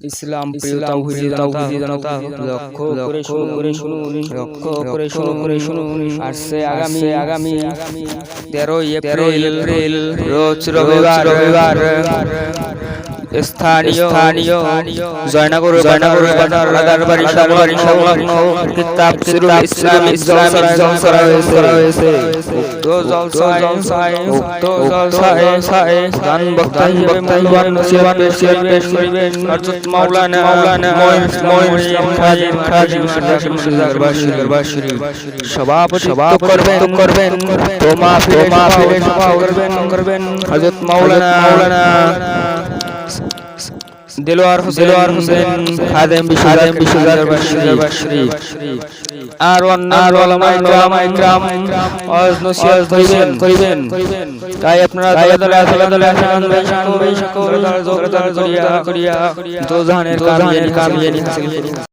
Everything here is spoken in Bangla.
ইসলাম লক্ষ্য করে শুনুন করে শুনুন লক্ষ্য করে শুনুন করে শুনুন আগামী আগামী তেরোই এপ্রিল রোজ রবিবার। রবিবার। স্থানীয় স্থানীয় জয়নগর জয়নগর বাজার রাজার বাড়ি সারবাড়ি সংলগ্ন কিতাব সিরুল ইসলাম ইসলাম জলসা হয়েছে উক্ত জলসায় জলসায় উক্ত জলসায় জলসায় গান বক্তা হিসেবে মূল্যবান নসিহত পেশ পেশ করিবেন হযরত মাওলানা মাওলানা মঈন খাজির খাজির মুর্শিদার বাশির বাশির সভাপতি সভাপতি করবেন করবেন তোমা তোমা ফিরে সভা করবেন করবেন হযরত মাওলানা মাওলানা দিলওয়ার হোসেন দিলওয়ার হোসেন খাদেম খাদেম বিশুদার বাশরি আর অন্য আর ওলামা ইকরাম ওয়াজ নসিহত করিবেন করিবেন তাই আপনারা দলে দলে দলে আসেন দলে দলে করিয়া করিয়া দোজানের কামিয়ানি কামিয়ানি হাসিল